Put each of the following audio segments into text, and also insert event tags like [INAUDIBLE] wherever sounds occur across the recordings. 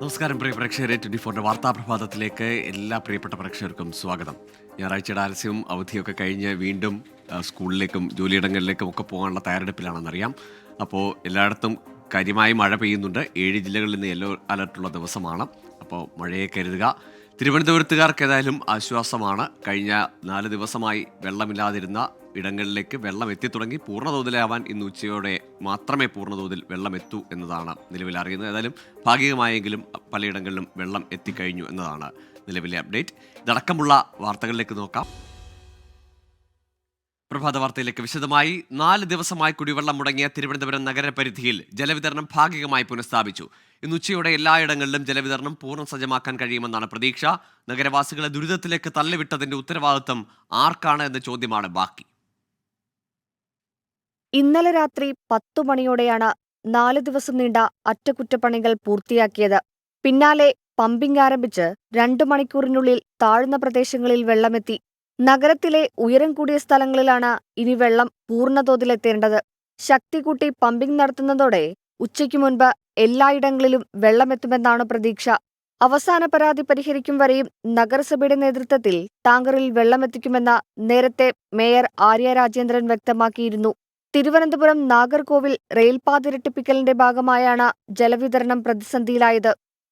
നമസ്കാരം പ്രിയ പ്രേക്ഷകരെ. ട്വന്റി ഫോറിന്റെ വാർത്താ പ്രഭാതത്തിലേക്ക് എല്ലാ പ്രിയപ്പെട്ട പ്രേക്ഷകർക്കും സ്വാഗതം. ഞായറാഴ്ചയുടെ ആലസ്യവും അവധിയൊക്കെ കഴിഞ്ഞ് വീണ്ടും സ്കൂളിലേക്കും ജോലിയിടങ്ങളിലേക്കും ഒക്കെ പോകാനുള്ള തയ്യാറെടുപ്പിലാണെന്നറിയാം. അപ്പോൾ എല്ലായിടത്തും കാര്യമായി മഴ പെയ്യുന്നുണ്ട്. ഏഴ് ജില്ലകളിൽ നിന്ന് യെല്ലോ അലർട്ടുള്ള ദിവസമാണ്. അപ്പോൾ മഴയെ കരുതുക. തിരുവനന്തപുരത്തുകാർക്ക് ഏതായാലും ആശ്വാസമാണ്. കഴിഞ്ഞ നാല് ദിവസമായി വെള്ളമില്ലാതിരുന്ന ഇടങ്ങളിലേക്ക് വെള്ളം എത്തിത്തുടങ്ങി പൂർണതോതിലാവാൻ ഇന്ന് ഉച്ചയോടെ മാത്രമേ പൂർണതോതിൽ വെള്ളം എത്തൂ എന്നതാണ് നിലവിൽ അറിയുന്നത്. ഏതായാലും ഭാഗികമായെങ്കിലും പലയിടങ്ങളിലും വെള്ളം എത്തിക്കഴിഞ്ഞു എന്നതാണ് നിലവിലെ അപ്ഡേറ്റ്. ഇതടക്കമുള്ള വാർത്തകളിലേക്ക് നോക്കാം. പ്രഭാത വാർത്തയിലേക്ക് വിശദമായി. നാല് ദിവസമായി കുടിവെള്ളം മുടങ്ങിയ തിരുവനന്തപുരം നഗരപരിധിയിൽ ജലവിതരണം ഭാഗികമായി പുനഃസ്ഥാപിച്ചു. ഇന്ന് ഉച്ചയോടെ എല്ലായിടങ്ങളിലും ജലവിതരണം പൂർണ സജ്ജമാക്കാൻ കഴിയുമെന്നാണ് പ്രതീക്ഷ. നഗരവാസികളെ ദുരിതത്തിലേക്ക് തള്ളിവിട്ടതിന്റെ ഉത്തരവാദിത്തം ആർക്കാണ് എന്ന ചോദ്യമാണ് ബാക്കി. ഇന്നലെ രാത്രി പത്തു മണിയോടെയാണ് നാല് ദിവസം നീണ്ട അറ്റകുറ്റപ്പണികൾ പൂർത്തിയാക്കിയത്. പിന്നാലെ പമ്പിംഗ് ആരംഭിച്ച് രണ്ടു മണിക്കൂറിനുള്ളിൽ താഴ്ന്ന പ്രദേശങ്ങളിൽ വെള്ളമെത്തി. നഗരത്തിലെ ഉയരം കൂടിയ സ്ഥലങ്ങളിലാണ് ഇനി വെള്ളം പൂർണതോതിലെത്തേണ്ടത്. ശക്തി കൂട്ടി പമ്പിംഗ് നടത്തുന്നതോടെ ഉച്ചയ്ക്കു മുൻപ് എല്ലായിടങ്ങളിലും വെള്ളമെത്തുമെന്നാണ് പ്രതീക്ഷ. അവസാന പരാതി പരിഹരിക്കും വരെയും നഗരസഭയുടെ നേതൃത്വത്തിൽ ടാങ്കറിൽ വെള്ളമെത്തിക്കുമെന്ന് നേരത്തെ മേയർ ആര്യ രാജേന്ദ്രൻ വ്യക്തമാക്കിയിരുന്നു. തിരുവനന്തപുരം നാഗർകോവിൽ റെയിൽപാത ഇരട്ടിപ്പിക്കലിന്റെ ഭാഗമായാണ് ജലവിതരണം പ്രതിസന്ധിയിലായത്.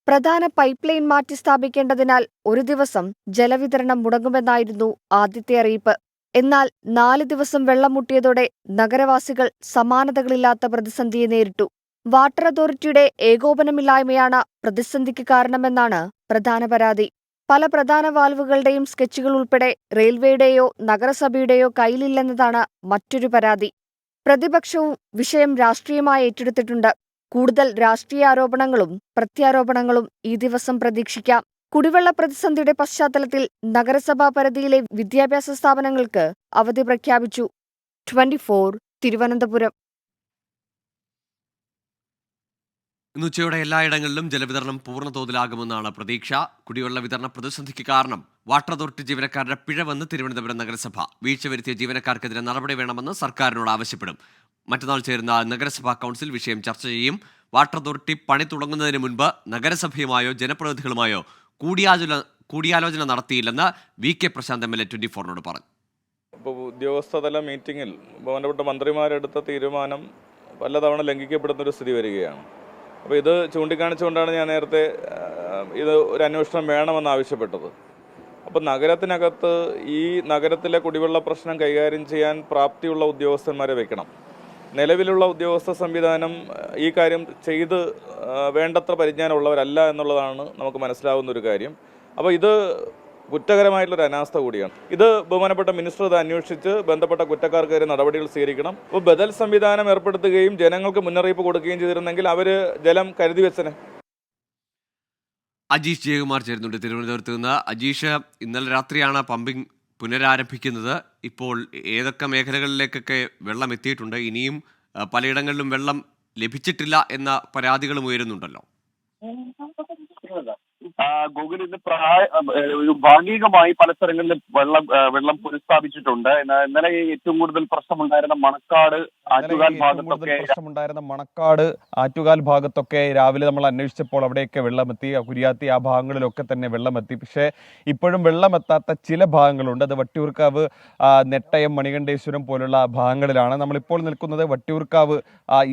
പ്രധാന പൈപ്പ് ലൈൻ മാറ്റി സ്ഥാപിക്കേണ്ടതിനാൽ ഒരു ദിവസം ജലവിതരണം മുടങ്ങുമെന്നായിരുന്നു ആദ്യത്തെ അറിയിപ്പ്. എന്നാൽ നാല് ദിവസം വെള്ളം മുട്ടിയതോടെ നഗരവാസികൾ സമാനതകളില്ലാത്ത പ്രതിസന്ധിയെ നേരിട്ടു. വാട്ടർ അതോറിറ്റിയുടെ ഏകോപനമില്ലായ്മയാണ് പ്രതിസന്ധിക്ക് കാരണമെന്നാണ് പ്രധാന പരാതി. പല പ്രധാന വാൽവുകളുടെയും സ്കെച്ചുകൾ ഉൾപ്പെടെ റെയിൽവേയുടെയോ നഗരസഭയുടെയോ കയ്യിലില്ലെന്നതാണ് മറ്റൊരു പരാതി. പ്രതിപക്ഷവും വിഷയം രാഷ്ട്രീയമായി ഏറ്റെടുത്തിട്ടുണ്ട്. കൂടുതൽ രാഷ്ട്രീയ ആരോപണങ്ങളും പ്രത്യാരോപണങ്ങളും ഈ ദിവസം പ്രതീക്ഷിക്കാം. കുടിവെള്ള പ്രതിസന്ധിയുടെ പശ്ചാത്തലത്തിൽ നഗരസഭാ പരിധിയിലെ വിദ്യാഭ്യാസ സ്ഥാപനങ്ങൾക്ക് അവധി പ്രഖ്യാപിച്ചു. ട്വന്റി തിരുവനന്തപുരം. ഇന്ന് ഉച്ചയോടെ എല്ലായിടങ്ങളിലും ജലവിതരണം പൂർണതോതിലാകുമെന്നാണ് പ്രതീക്ഷ. കുടിവെള്ള വിതരണ പ്രതിസന്ധിക്ക് കാരണം വാട്ടർ അതോറിറ്റി ജീവനക്കാരുടെ പിഴവെന്ന് തിരുവനന്തപുരം നഗരസഭ. വീഴ്ച വരുത്തിയ ജീവനക്കാർക്കെതിരെ നടപടി വേണമെന്ന് സർക്കാരിനോട് ആവശ്യപ്പെടും. മറ്റന്നാൾ ചേരുന്ന നഗരസഭാ കൗൺസിൽ വിഷയം ചർച്ച ചെയ്യും. വാട്ടർ അതോറിറ്റി പണി തുടങ്ങുന്നതിന് മുൻപ് നഗരസഭയുമായോ ജനപ്രതിനിധികളുമായോ കൂടിയാലോചന കൂടിയാലോചന നടത്തിയില്ലെന്ന് V K Prashanth M L A twenty ഫോറിനോട് പറഞ്ഞു. ഇപ്പോൾ ഉദ്യോഗസ്ഥതല മീറ്റിങ്ങിൽ ബന്ധപ്പെട്ട മന്ത്രിമാരെടുത്ത തീരുമാനം പലതവണ ലംഘിക്കപ്പെടുന്ന ഒരു സ്ഥിതി വരികയാണ്. അപ്പോൾ ഇത് ചൂണ്ടിക്കാണിച്ചുകൊണ്ടാണ് ഞാൻ നേരത്തെ ഇത് ഒരു അന്വേഷണം വേണമെന്ന് ആവശ്യപ്പെട്ടത്. അപ്പോൾ നഗരത്തിനകത്ത് ഈ നഗരത്തിലെ കുടിവെള്ള പ്രശ്നം കൈകാര്യം ചെയ്യാൻ പ്രാപ്തിയുള്ള ഉദ്യോഗസ്ഥന്മാരെ വെക്കണം. നിലവിലുള്ള ഉദ്യോഗസ്ഥ സംവിധാനം ഈ കാര്യം ചെയ്ത് വേണ്ടത്ര പരിജ്ഞാനമുള്ളവരല്ല എന്നുള്ളതാണ് നമുക്ക് മനസ്സിലാവുന്ന ഒരു കാര്യം. അപ്പോൾ ഇത് കുറ്റകരമായിട്ടുള്ളൊരു അനാസ്ഥ കൂടിയാണ്. ഇത് ബഹുമാനപ്പെട്ട മിനിസ്റ്റർ ഇത് അന്വേഷിച്ച് ബന്ധപ്പെട്ട കുറ്റക്കാർക്കെതിരെ നടപടികൾ സ്വീകരിക്കണം. അപ്പോൾ ബദൽ സംവിധാനം ഏർപ്പെടുത്തുകയും ജനങ്ങൾക്ക് മുന്നറിയിപ്പ് കൊടുക്കുകയും ചെയ്തിരുന്നെങ്കിൽ അവർ ജലം കരുതി വെച്ചനെ. അജീഷ് ജയകുമാർ ചേരുന്നുണ്ട് തിരുവനന്തപുരത്ത് നിന്ന്. അജീഷ് ഇന്നലെ രാത്രിയാണ് പമ്പിംഗ് പുനരാരംഭിക്കുന്നത്. ഇപ്പോൾ ഏതൊക്കെ മേഖലകളിലേക്കൊക്കെ വെള്ളം എത്തിയിട്ടുണ്ട്? ഇനിയും പലയിടങ്ങളിലും വെള്ളം ലഭിച്ചിട്ടില്ല എന്ന പരാതികളും ഉയരുന്നുണ്ടല്ലോ. ഗൂഗിൾ ഇന്ന് പ്രായ ഒരു ഭാഗികമായി പല സ്ഥലങ്ങളിലും വെള്ളം വെള്ളം പുനഃസ്ഥാപിച്ചിട്ടുണ്ട്. എന്നാൽ ഇന്നലെ ഏറ്റവും കൂടുതൽ പ്രശ്നമുണ്ടായിരുന്ന മണക്കാട് ആറ്റുകാൽ ഭാഗത്തൊക്കെ പ്രശ്നമുണ്ടായിരുന്ന മണക്കാട് ആറ്റുകാൽ ഭാഗത്തൊക്കെ രാവിലെ നമ്മൾ അന്വേഷിച്ചപ്പോൾ അവിടെയൊക്കെ വെള്ളമെത്തി. കുരിയാത്തി ആ ഭാഗങ്ങളിലൊക്കെ തന്നെ വെള്ളമെത്തി. പക്ഷേ ഇപ്പോഴും വെള്ളമെത്താത്ത ചില ഭാഗങ്ങളുണ്ട്. അത് വട്ടിയൂർക്കാവ് നെട്ടയം മണികണ്ഠേശ്വരം പോലുള്ള ഭാഗങ്ങളിലാണ് നമ്മളിപ്പോൾ നിൽക്കുന്നത്. വട്ടിയൂർക്കാവ്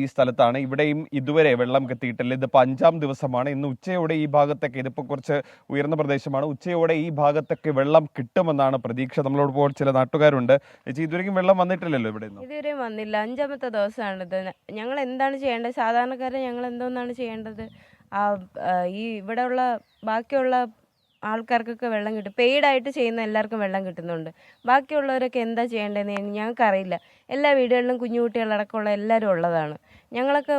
ഈ സ്ഥലത്താണ്. ഇവിടെയും ഇതുവരെ വെള്ളം കെത്തിയിട്ടില്ല ഇതിപ്പോൾ അഞ്ചാം ദിവസമാണ്. ഇന്ന് ഉച്ചയോടെ ഈ ഭാഗത്തൊക്കെ ഇതിപ്പോൾ കുറച്ച് ഉയർന്ന പ്രദേശമാണ്. ഉച്ചയോടെ ഈ ഭാഗത്തൊക്കെ വെള്ളം കിട്ടുമെന്നാണ് പ്രതീക്ഷ. നമ്മളോടൊപ്പം ചില നാട്ടുകാരുണ്ട്. ചേച്ചി ഇതുവരെയും വെള്ളം വന്നിട്ടില്ലല്ലോ ഇവിടെ ഇതുവരെയും വന്നില്ല. അഞ്ചാമത്തെ ദിവസമാണിത് ഞങ്ങൾ എന്താണ് ചെയ്യേണ്ടത്? സാധാരണക്കാരെ ഞങ്ങൾ എന്തോന്നാണ് ചെയ്യേണ്ടത്? ആ ഈ ഇവിടെയുള്ള ബാക്കിയുള്ള ആൾക്കാർക്കൊക്കെ വെള്ളം കിട്ടും. പെയ്ഡായിട്ട് ചെയ്യുന്ന എല്ലാവർക്കും വെള്ളം കിട്ടുന്നുണ്ട്. ബാക്കിയുള്ളവരൊക്കെ എന്താ ചെയ്യേണ്ടതെന്ന് ഞങ്ങൾക്കറിയില്ല. എല്ലാ വീടുകളിലും കുഞ്ഞുകുട്ടികളടക്കമുള്ള എല്ലാവരും ഉള്ളതാണ്. ഞങ്ങളൊക്കെ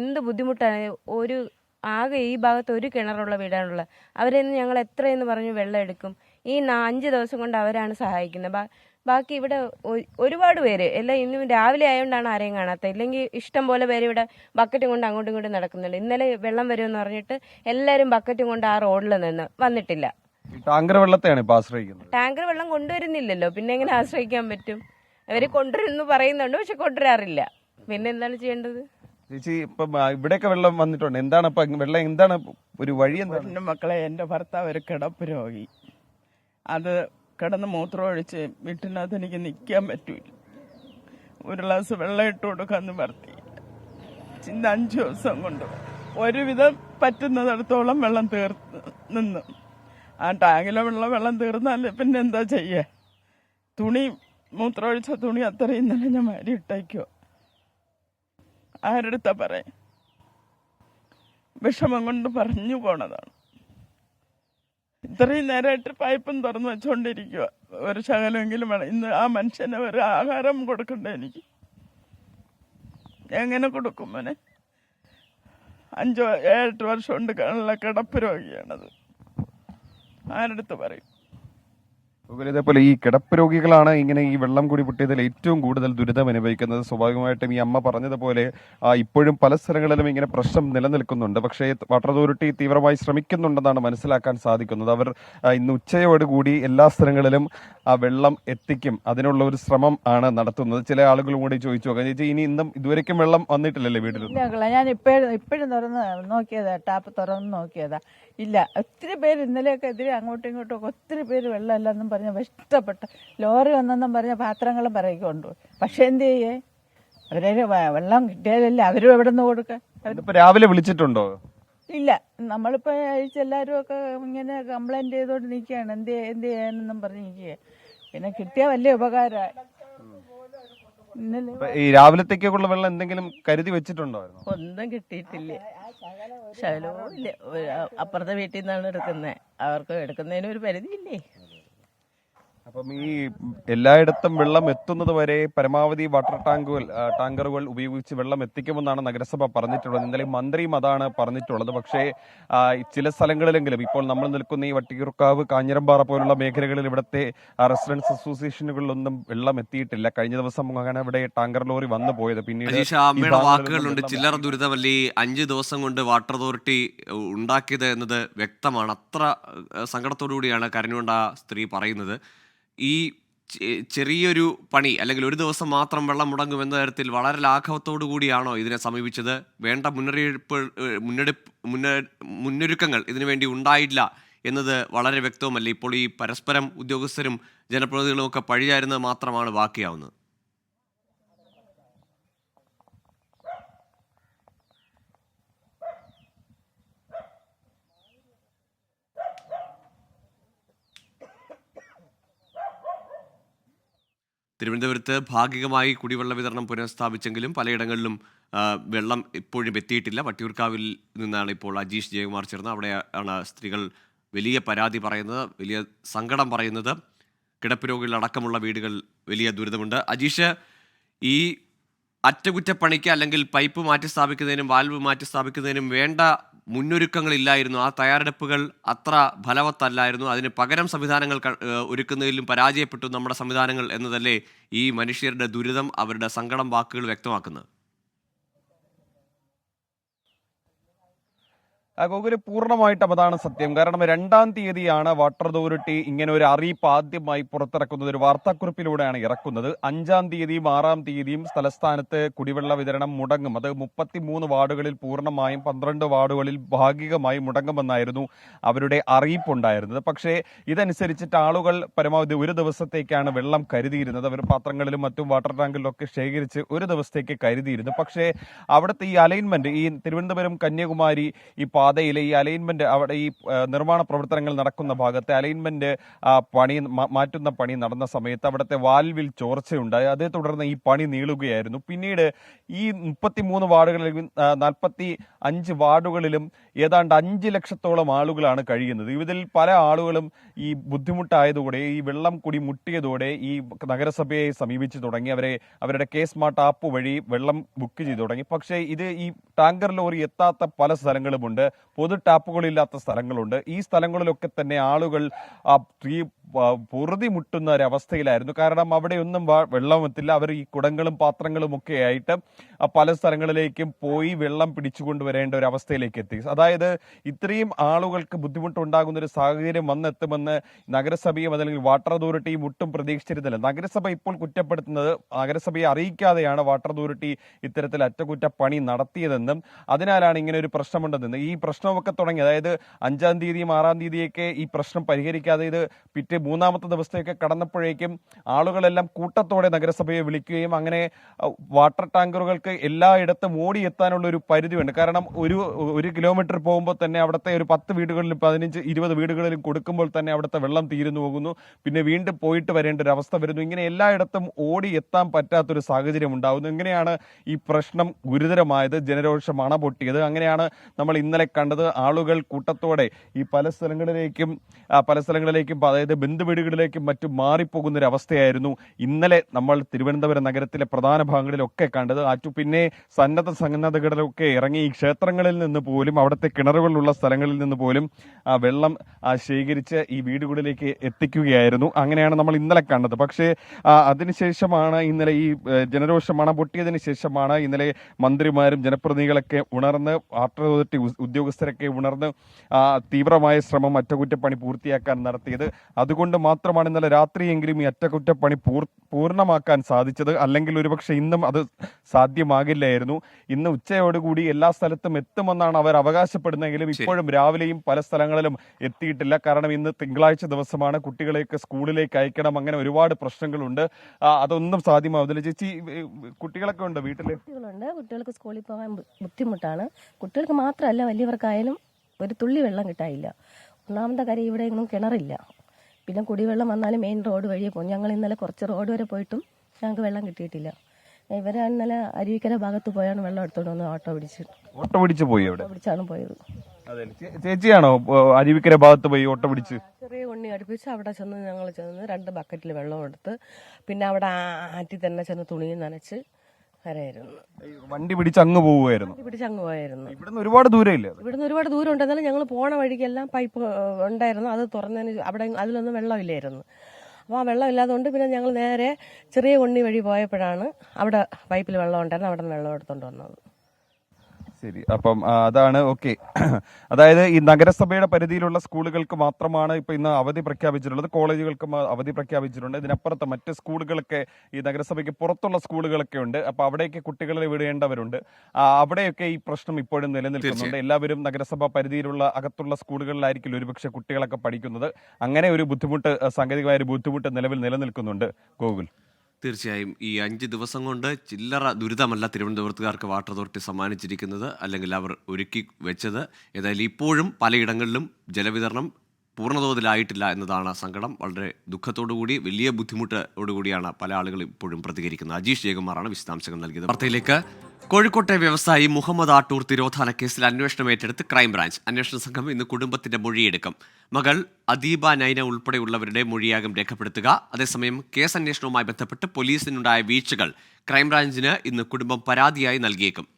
എന്ത് ബുദ്ധിമുട്ടാണ്? ഒരു ആകെ ഈ ഭാഗത്ത് ഒരു കിണറുള്ള വീടാണുള്ളത്. അവരെന്ന് ഞങ്ങൾ എത്രയെന്ന് പറഞ്ഞു വെള്ളം എടുക്കും. ഈ അഞ്ച് ദിവസം കൊണ്ട് അവരാണ് സഹായിക്കുന്നത്. ബാ- ബാക്കി ഇവിടെ ഒരുപാട് പേര്. എല്ലാം ഇന്നും രാവിലെ ആയതുകൊണ്ടാണ് ആരെയും കാണാത്തത്. ഇല്ലെങ്കിൽ ഇഷ്ടം പോലെ പേര് ഇവിടെ ബക്കറ്റും കൊണ്ട് അങ്ങോട്ടും ഇങ്ങോട്ടും നടക്കുന്നുണ്ട്. ഇന്നലെ വെള്ളം വരുമെന്ന് പറഞ്ഞിട്ട് എല്ലാവരും ബക്കറ്റും കൊണ്ട് ആ റോഡിൽ നിന്ന് വന്നിട്ടില്ല. ടാങ്കർ വെള്ളത്തെയാണ് ഇപ്പൊ ആശ്രയിക്കുന്നത്. ടാങ്കർ വെള്ളം കൊണ്ടുവരുന്നില്ലല്ലോ. പിന്നെ എങ്ങനെ ആശ്രയിക്കാൻ പറ്റും? അവർ കൊണ്ടുവരുന്നു പറയുന്നുണ്ട് പക്ഷെ കൊണ്ടുവരാറില്ല. പിന്നെ എന്താണ് ചെയ്യേണ്ടത്? ചേച്ചി ഇപ്പം ഇവിടെയൊക്കെ വെള്ളം വന്നിട്ടുണ്ട്. എന്താണ് ഇപ്പൊ വെള്ളം എന്താണ്? ഒരു വഴി എന്റെ മക്കളെ എന്റെ ഭർത്താവ് ഒരു കിടപ്പ് രോഗി. അത് കിടന്ന് മൂത്രം ഒഴിച്ച് വീട്ടിനകത്ത് എനിക്ക് നിൽക്കാൻ പറ്റൂല. ഒരു ഗ്ലാസ് വെള്ളം ഇട്ട് കൊടുക്കാന്ന് വർത്തി ഇന്ന് അഞ്ച് ദിവസം കൊണ്ട് ഒരുവിധം പറ്റുന്നിടത്തോളം വെള്ളം തീർത്ത് നിന്നു. ആ ടാങ്കിലെ വെള്ളം വെള്ളം തീർന്നാൽ പിന്നെ എന്താ ചെയ്യുക തുണി മൂത്രമൊഴിച്ച തുണി അത്രയും നനഞ്ഞ മാരി ഇട്ടേക്കോ ആരെടുത്താ പറയാം? വിഷമം കൊണ്ട് പറഞ്ഞു പോണതാണ്. ഇത്രയും നേരമായിട്ട് പൈപ്പും തുറന്നു വെച്ചുകൊണ്ടിരിക്കുക ഒരു ശകലമെങ്കിലും വേണം. ഇന്ന് ആ മനുഷ്യന് ഒരു ആഹാരം കൊടുക്കണ്ട എനിക്ക്? എങ്ങനെ കൊടുക്കും മോനെ? അഞ്ചോ ഏഴെട്ട് വർഷം കൊണ്ട് കിടപ്പ് രോഗിയാണത്. ആരെടുത്ത് പറയും? ഇതേപോലെ ഈ കിടപ്പ് രോഗികളാണ് ഇങ്ങനെ ഈ വെള്ളം കൂടി പൊട്ടിയതിൽ ഏറ്റവും കൂടുതൽ ദുരിതം അനുഭവിക്കുന്നത്. സ്വാഭാവികമായിട്ടും ഈ അമ്മ പറഞ്ഞതുപോലെ ഇപ്പോഴും പല സ്ഥലങ്ങളിലും ഇങ്ങനെ പ്രശ്നം നിലനിൽക്കുന്നുണ്ട്. പക്ഷേ വാട്ടർ അതോറിറ്റി തീവ്രമായി ശ്രമിക്കുന്നുണ്ടെന്നാണ് മനസ്സിലാക്കാൻ സാധിക്കുന്നത്. അവർ ഇന്ന് ഉച്ചയോടുകൂടി എല്ലാ സ്ഥലങ്ങളിലും ആ വെള്ളം എത്തിക്കും. അതിനുള്ള ഒരു ശ്രമം ആണ് നടത്തുന്നത്. ചില ആളുകളും കൂടി ചോദിച്ചു നോക്കാം ചേച്ചി ഇനി ഇന്നും ഇതുവരേക്കും വെള്ളം വന്നിട്ടില്ലല്ലേ വീട്ടിൽ ഞാൻ ഇപ്പോഴും ഇപ്പോഴും തുറന്ന് നോക്കിയതാ ടാപ്പ് തുറന്ന് നോക്കിയതാ. ഇല്ല. ഒത്തിരി പേര് ഇന്നലെയൊക്കെ എതിരെ അങ്ങോട്ടും ഇങ്ങോട്ടും ഒക്കെ ഒത്തിരി പേര് വെള്ളമില്ലെന്നും പറഞ്ഞ ഇഷ്ടപ്പെട്ട ലോറി വന്നെന്നും പറഞ്ഞ പാത്രങ്ങളും പറയി കൊണ്ടുപോയി. പക്ഷെ എന്ത് ചെയ്യേ? അവരെ വെള്ളം കിട്ടിയാലല്ലേ അവരും എവിടെ നിന്ന് കൊടുക്കുക രാവിലെ വിളിച്ചിട്ടുണ്ടോ? ഇല്ല. നമ്മളിപ്പോ അഴിച്ച് എല്ലാവരും ഒക്കെ ഇങ്ങനെ കംപ്ലൈന്റ് ചെയ്തോണ്ട് നിൽക്കുകയാണ് എന്ത് എന്ത് ചെയ്യാനെന്നും പറഞ്ഞ് നിൽക്കുക പിന്നെ കിട്ടിയ വലിയ ഉപകാരമായി. ഈ രാവിലത്തേക്കുള്ള വെള്ളം എന്തെങ്കിലും കരുതി വെച്ചിട്ടുണ്ടോ ഒന്നും കിട്ടിയിട്ടില്ല. ശകലവും ഇല്ല. അപ്പുറത്തെ വീട്ടിൽ നിന്നാണ് എടുക്കുന്നത്. അവർക്ക് എടുക്കുന്നതിന് ഒരു പരിധിയില്ലേ? അപ്പം ഈ എല്ലായിടത്തും വെള്ളം എത്തുന്നത് വരെ പരമാവധി വാട്ടർ ടാങ്കുകൾ ടാങ്കറുകൾ ഉപയോഗിച്ച് വെള്ളം എത്തിക്കുമെന്നാണ് നഗരസഭ പറഞ്ഞിട്ടുള്ളത്. ഇന്നലെ മന്ത്രിയും അതാണ് പറഞ്ഞിട്ടുള്ളത്. പക്ഷേ ചില സ്ഥലങ്ങളിലെങ്കിലും ഇപ്പോൾ നമ്മൾ നിൽക്കുന്ന ഈ വട്ടിയൂർക്കാവ് കാഞ്ഞിരമ്പാറ പോലുള്ള മേഖലകളിൽ ഇവിടുത്തെ റെസിഡൻസ് അസോസിയേഷനുകളിലൊന്നും വെള്ളം എത്തിയിട്ടില്ല. കഴിഞ്ഞ ദിവസം അങ്ങനെ ഇവിടെ ടാങ്കർ ലോറി വന്നു പോയത്. പിന്നീട് വാക്കുകളുണ്ട് ചില്ലറ ദുരിതമല്ലേ അഞ്ച് ദിവസം കൊണ്ട് വാട്ടർ അതോറിറ്റി ഉണ്ടാക്കിയത് എന്നത് വ്യക്തമാണ്. അത്ര സങ്കടത്തോടു കൂടിയാണ് കരഞ്ഞുകൊണ്ട് ആ സ്ത്രീ പറയുന്നത്. ഈ ചെറിയൊരു പണി അല്ലെങ്കിൽ ഒരു ദിവസം മാത്രം വെള്ളം മുടങ്ങും എന്ന തരത്തിൽ വളരെ ലാഘവത്തോടു കൂടിയാണോ ഇതിനെ സമീപിച്ചത്? വേണ്ട മുന്നറിയിപ്പ് ഏഹ്, മുന്നെടുപ്പ് മുന്ന മുന്നൊരുക്കങ്ങൾ ഇതിനു വേണ്ടി ഉണ്ടായില്ല എന്നത് വളരെ വ്യക്തവുമല്ല? ഇപ്പോൾ ഈ പരസ്പരം ഉദ്യോഗസ്ഥരും ജനപ്രതിനിധികളും ഒക്കെ പഴിചാരുന്നത് മാത്രമാണ് ബാക്കിയാവുന്നത്. തിരുവനന്തപുരത്ത് ഭാഗികമായി കുടിവെള്ള വിതരണം പുനഃസ്ഥാപിച്ചെങ്കിലും പലയിടങ്ങളിലും വെള്ളം ഇപ്പോഴും എത്തിയിട്ടില്ല. വട്ടിയൂർക്കാവിൽ നിന്നാണ് ഇപ്പോൾ അജീഷ് ജയകുമാർ ചേർന്ന് അവിടെയാണ് സ്ത്രീകൾ വലിയ പരാതി പറയുന്നത് വലിയ സങ്കടം പറയുന്നത്. കിടപ്പ് രോഗികളടക്കമുള്ള വീടുകൾ വലിയ ദുരിതമുണ്ട്. അജീഷ് ഈ അറ്റകുറ്റപ്പണിക്ക് അല്ലെങ്കിൽ പൈപ്പ് മാറ്റി സ്ഥാപിക്കുന്നതിനും വാൽവ് മാറ്റി സ്ഥാപിക്കുന്നതിനും വേണ്ട മുന്നൊരുക്കങ്ങളില്ലായിരുന്നു. ആ തയ്യാറെടുപ്പുകൾ അത്ര ഫലവത്തല്ലായിരുന്നു. അതിന് പകരം സംവിധാനങ്ങൾ ഒരുക്കുന്നതിലും പരാജയപ്പെട്ടു നമ്മുടെ സംവിധാനങ്ങൾ എന്നതല്ലേ ഈ മനുഷ്യരുടെ ദുരിതം അവരുടെ സങ്കടം വാക്കുകൾ വ്യക്തമാക്കുന്നത്. ഗോകുൽ പൂർണമായിട്ടും അതാണ് സത്യം. കാരണം രണ്ടാം തീയതിയാണ് വാട്ടർ അതോറിറ്റി ഇങ്ങനെ ഒരു അറിയിപ്പ് ആദ്യമായി പുറത്തിറക്കുന്നത്. ഒരു വാർത്താക്കുറിപ്പിലൂടെയാണ് ഇറക്കുന്നത്. അഞ്ചാം തീയതിയും ആറാം തീയതിയും തലസ്ഥാനത്ത് കുടിവെള്ള വിതരണം മുടങ്ങും. അത് മുപ്പത്തിമൂന്ന് വാർഡുകളിൽ പൂർണമായും പന്ത്രണ്ട് വാർഡുകളിൽ ഭാഗികമായി മുടങ്ങുമെന്നായിരുന്നു അവരുടെ അറിയിപ്പുണ്ടായിരുന്നത്. പക്ഷേ ഇതനുസരിച്ചിട്ട് ആളുകൾ പരമാവധി ഒരു ദിവസത്തേക്കാണ് വെള്ളം കരുതിയിരുന്നത്. അവർ പാത്രങ്ങളിലും മറ്റും വാട്ടർ ടാങ്കിലും ഒക്കെ ശേഖരിച്ച് ഒരു ദിവസത്തേക്ക് കരുതിയിരുന്നു. പക്ഷേ അവിടുത്തെ ഈ അലൈൻമെന്റ് ഈ തിരുവനന്തപുരം കന്യാകുമാരി ഈ പാതയിലെ ഈ അലൈൻമെന്റ് അവിടെ ഈ നിർമ്മാണ പ്രവർത്തനങ്ങൾ നടക്കുന്ന ഭാഗത്തെ അലൈൻമെന്റ് പണി മാറ്റുന്ന പണി നടന്ന സമയത്ത് അവിടുത്തെ വാൽവിൽ ചോർച്ചയുണ്ടായി അതേ തുടർന്ന് ഈ പണി നീളുകയായിരുന്നു. പിന്നീട് ഈ മുപ്പത്തിമൂന്ന് വാർഡുകളിലും നാൽപ്പത്തി അഞ്ച് വാർഡുകളിലും ഏതാണ്ട് അഞ്ച് ലക്ഷത്തോളം ആളുകളാണ് കഴിയുന്നത്. ഇതിൽ പല ആളുകളും ഈ ബുദ്ധിമുട്ടായതോടെ ഈ വെള്ളം കുടി മുട്ടിയതോടെ ഈ നഗരസഭയെ സമീപിച്ചു തുടങ്ങി അവരെ അവരുടെ കെ സ്മാർട്ട് ആപ്പ് വഴി വെള്ളം ബുക്ക് ചെയ്തു തുടങ്ങി. പക്ഷേ ഇത് ഈ ടാങ്കർ ലോറി എത്താത്ത പല സ്ഥലങ്ങളുമുണ്ട്. പൊതു ടാപ്പുകളില്ലാത്ത സ്ഥലങ്ങളുണ്ട്. ഈ സ്ഥലങ്ങളിലൊക്കെ തന്നെ ആളുകൾ ഈ പൊറുതി മുട്ടുന്ന ഒരവസ്ഥയിലായിരുന്നു. കാരണം അവിടെയൊന്നും വെള്ളമെത്തില്ല അവർ ഈ കുടങ്ങളും പാത്രങ്ങളും ഒക്കെ ആയിട്ട് പല സ്ഥലങ്ങളിലേക്കും പോയി വെള്ളം പിടിച്ചുകൊണ്ടുവരേണ്ട വരേണ്ട ഒരു അവസ്ഥയിലേക്ക് എത്തി. അതായത് ഇത്രയും ആളുകൾക്ക് ബുദ്ധിമുട്ടുണ്ടാകുന്ന ഒരു സാഹചര്യം വന്നെത്തുമെന്ന് നഗരസഭയും അതല്ലെങ്കിൽ വാട്ടർ അതോറിറ്റിയും ഒട്ടും പ്രതീക്ഷിച്ചിരുന്നില്ല. നഗരസഭ ഇപ്പോൾ കുറ്റപ്പെടുത്തുന്നത് നഗരസഭയെ അറിയിക്കാതെയാണ് വാട്ടർ അതോറിറ്റി ഇത്തരത്തിൽ അറ്റകുറ്റപ്പണി നടത്തിയതെന്നും അതിനാലാണ് ഇങ്ങനെ ഒരു പ്രശ്നമുണ്ടെന്ന്. ഈ പ്രശ്നമൊക്കെ തുടങ്ങി അതായത് അഞ്ചാം തീയതിയും ആറാം തീയതിയൊക്കെ ഈ പ്രശ്നം പരിഹരിക്കാതെ ഇത് പിറ്റേ മൂന്നാമത്തെ ദിവസത്തേക്ക് കടന്നപ്പോഴേക്കും ആളുകളെല്ലാം കൂട്ടത്തോടെ നഗരസഭയെ വിളിക്കുകയും അങ്ങനെ വാട്ടർ വാട്ടർ ടാങ്കറുകൾക്ക് എല്ലായിടത്തും ഓടിയെത്താനുള്ള ഒരു പരിധിയുണ്ട്. കാരണം ഒരു ഒരു കിലോമീറ്റർ പോകുമ്പോൾ തന്നെ അവിടുത്തെ ഒരു പത്ത് വീടുകളിലും പതിനഞ്ച് ഇരുപത് വീടുകളിലും കൊടുക്കുമ്പോൾ തന്നെ അവിടുത്തെ വെള്ളം തീരുന്നു പോകുന്നു. പിന്നെ വീണ്ടും പോയിട്ട് വരേണ്ട ഒരു അവസ്ഥ വരുന്നു. ഇങ്ങനെ എല്ലായിടത്തും ഓടി എത്താൻ പറ്റാത്തൊരു സാഹചര്യം ഉണ്ടാകുന്നു ഇങ്ങനെയാണ് ഈ പ്രശ്നം ഗുരുതരമായത്. ജനരോഷം അണ പൊട്ടിയത് അങ്ങനെയാണ് നമ്മൾ ഇന്നലെ കണ്ടത്. ആളുകൾ കൂട്ടത്തോടെ ഈ പല സ്ഥലങ്ങളിലേക്കും പല സ്ഥലങ്ങളിലേക്കും അതായത് ബന്ധുവീടുകളിലേക്കും മറ്റും മാറിപ്പോകുന്ന ഒരു അവസ്ഥയായിരുന്നു ഇന്നലെ നമ്മൾ തിരുവനന്തപുരം നഗരത്തിലെ പ്രധാന ഭാഗങ്ങളിലൊക്കെ കണ്ടത്. ആറ്റു പിന്നെ സന്നദ്ധ സന്നദ്ധകളൊക്കെ ഇറങ്ങി ഈ ക്ഷേത്രങ്ങളിൽ നിന്ന് പോലും അവിടുത്തെ കിണറുകളുള്ള സ്ഥലങ്ങളിൽ നിന്ന് പോലും ആ വെള്ളം ശേഖരിച്ച് ഈ വീടുകളിലേക്ക് എത്തിക്കുകയായിരുന്നു. അങ്ങനെയാണ് നമ്മൾ ഇന്നലെ കണ്ടത്. പക്ഷേ അതിനുശേഷമാണ് ഇന്നലെ ഈ ജനരോഷ മണ പൊട്ടിയതിന് ശേഷമാണ് ഇന്നലെ മന്ത്രിമാരും ജനപ്രതിനിധികളൊക്കെ ഉണർന്ന് വാട്ടർ അതോറിറ്റി ഉദ്യോഗസ്ഥരൊക്കെ ഉണർന്ന് തീവ്രമായ ശ്രമം അറ്റകുറ്റപ്പണി പൂർത്തിയാക്കാൻ നടത്തിയത്. അതുകൊണ്ട് മാത്രമാണ് ഇന്നലെ രാത്രിയെങ്കിലും ഈ അറ്റകുറ്റപ്പണി പൂർ പൂർണമാക്കാൻ സാധിച്ചത്. അല്ലെങ്കിൽ ഒരുപക്ഷെ ഇന്നും അത് സാധ്യമാകില്ലായിരുന്നു ഇന്ന് ഉച്ചയോടുകൂടി എല്ലാ സ്ഥലത്തും എത്തുമെന്നാണ് അവർ അവകാശപ്പെടുന്നെങ്കിലും ഇപ്പോഴും രാവിലെയും പല സ്ഥലങ്ങളിലും എത്തിയിട്ടില്ല. കാരണം ഇന്ന് തിങ്കളാഴ്ച ദിവസമാണ് കുട്ടികളെയൊക്കെ സ്കൂളിലേക്ക് അയക്കണം. അങ്ങനെ ഒരുപാട് പ്രശ്നങ്ങളുണ്ട്. അതൊന്നും സാധ്യമാവുന്നില്ല. ചേച്ചി കുട്ടികളൊക്കെ ഉണ്ട് വീട്ടിൽ കുട്ടികളുണ്ട്. കുട്ടികൾക്ക് സ്കൂളിൽ പോകാൻ ബുദ്ധിമുട്ടാണ്. കുട്ടികൾക്ക് മാത്രമല്ല വലിയവർക്കായാലും ഒരു തുള്ളി വെള്ളം കിട്ടാനില്ല. ഒന്നാമത്തെ കാര്യം ഇവിടെ എങ്ങും കിണറില്ല. പിന്നെ കുടിവെള്ളം വന്നാലും മെയിൻ റോഡ് വഴിയെ പോകും. ഞങ്ങൾ ഇന്നലെ കുറച്ച് റോഡ് വരെ പോയിട്ടും ഞങ്ങൾക്ക് വെള്ളം കിട്ടിയിട്ടില്ല. ഇവരെ ഇന്നലെ അരുവിക്കര ഭാഗത്ത് പോയാണ് വെള്ളം എടുത്തോണ്ട് വന്ന് ഓട്ടോ പിടിച്ച്. ഓട്ടോ പിടിച്ച് പോയി അവിടെ? പിടിച്ചാണ് പോയത്. ചേച്ചിയാണോ അരുവിക്കര ഭാഗത്ത് പോയി ഓട്ടോ പിടിച്ച്? ചെറിയ ഉണ്ണി അടുപ്പിച്ച് അവിടെ ചെന്ന് ഞങ്ങൾ ചെന്ന് രണ്ട് ബക്കറ്റിൽ വെള്ളം എടുത്ത് പിന്നെ അവിടെ ആറ്റി തന്നെ ചെന്ന് തുണിയും നനച്ച് വണ്ടി പിടിച്ച് അങ്ങ് പോവുമായിരുന്നു? പിടിച്ച് അങ്ങ് പോയായിരുന്നു. ഇവിടുന്ന് ഒരുപാട് ദൂരമില്ല ഇവിടുന്ന് ഒരുപാട് ദൂരം ഉണ്ട് എന്നാലും ഞങ്ങൾ പോണ വഴിക്കെല്ലാം പൈപ്പ് ഉണ്ടായിരുന്നു. അത് തുറന്നതിന് അവിടെ അതിലൊന്നും വെള്ളമില്ലായിരുന്നു. അപ്പോൾ ആ വെള്ളം ഇല്ലാത്തതുകൊണ്ട് പിന്നെ ഞങ്ങൾ നേരെ ചെറിയ കൊണ്ണി വഴി പോയപ്പോഴാണ് അവിടെ പൈപ്പിൽ വെള്ളം ഉണ്ടായിരുന്നു. അവിടെ നിന്ന് വെള്ളം എടുത്തുകൊണ്ട് വന്നത്. ശരി. അപ്പം അതാണ് ഓക്കെ. [CLEARS THROAT] അതായത് ഈ നഗരസഭയുടെ പരിധിയിലുള്ള സ്കൂളുകൾക്ക് മാത്രമാണ് ഇപ്പൊ ഇന്ന് അവധി പ്രഖ്യാപിച്ചിട്ടുള്ളത്. കോളേജുകൾക്കും അവധി പ്രഖ്യാപിച്ചിട്ടുണ്ട്. ഇതിനപ്പുറത്ത് മറ്റ് സ്കൂളുകളൊക്കെ ഈ നഗരസഭയ്ക്ക് പുറത്തുള്ള സ്കൂളുകളൊക്കെ ഉണ്ട്. അപ്പൊ അവിടേക്ക് കുട്ടികളെ വിടേണ്ടവരുണ്ട്. അവിടെയൊക്കെ ഈ പ്രശ്നം ഇപ്പോഴും നിലനിൽക്കുന്നുണ്ട്. എല്ലാവരും നഗരസഭ പരിധിയിലുള്ള അകത്തുള്ള സ്കൂളുകളിലായിരിക്കും ഒരുപക്ഷെ കുട്ടികളൊക്കെ പഠിക്കുന്നത്. അങ്ങനെ ഒരു ബുദ്ധിമുട്ട് സാങ്കേതികമായ ഒരു ബുദ്ധിമുട്ട് നിലവിൽ നിലനിൽക്കുന്നുണ്ട് ഗോകുൽ. തീർച്ചയായും ഈ അഞ്ച് ദിവസം കൊണ്ട് ചില്ലറ ദുരിതമല്ല തിരുവനന്തപുരത്തുകാർക്ക് വാട്ടർ അതോറിറ്റി സമ്മാനിച്ചിരിക്കുന്നത് അല്ലെങ്കിൽ അവർ ഒരുക്കി വെച്ചത്. ഏതായാലും ഇപ്പോഴും പലയിടങ്ങളിലും ജലവിതരണം പൂർണതോതിലായിട്ടില്ല എന്നതാണ് സങ്കടം. വളരെ ദുഃഖത്തോടുകൂടി വലിയ ബുദ്ധിമുട്ടോടുകൂടിയാണ് പല ആളുകളും ഇപ്പോഴും പ്രതികരിക്കുന്നത്. അജീഷ് ജയകുമാറാണ് വിശദാംശങ്ങൾ നൽകിയത്. വാർത്തയിലേക്ക്. കോഴിക്കോട്ടെ വ്യവസായി മുഹമ്മദ് ആട്ടൂർ തിരോധാന കേസിൽ അന്വേഷണം ഏറ്റെടുത്ത് ക്രൈംബ്രാഞ്ച്. അന്വേഷണ സംഘം ഇന്ന് കുടുംബത്തിന്റെ മൊഴിയെടുക്കും. മകൾ അദീബ നൈന ഉൾപ്പെടെയുള്ളവരുടെ മൊഴിയാകും രേഖപ്പെടുത്തുക. അതേസമയം കേസ് അന്വേഷണവുമായി ബന്ധപ്പെട്ട് പോലീസിനുണ്ടായ വീഴ്ചകൾ ക്രൈംബ്രാഞ്ചിന് ഇന്ന് കുടുംബം പരാതിയായി നൽകിയേക്കും.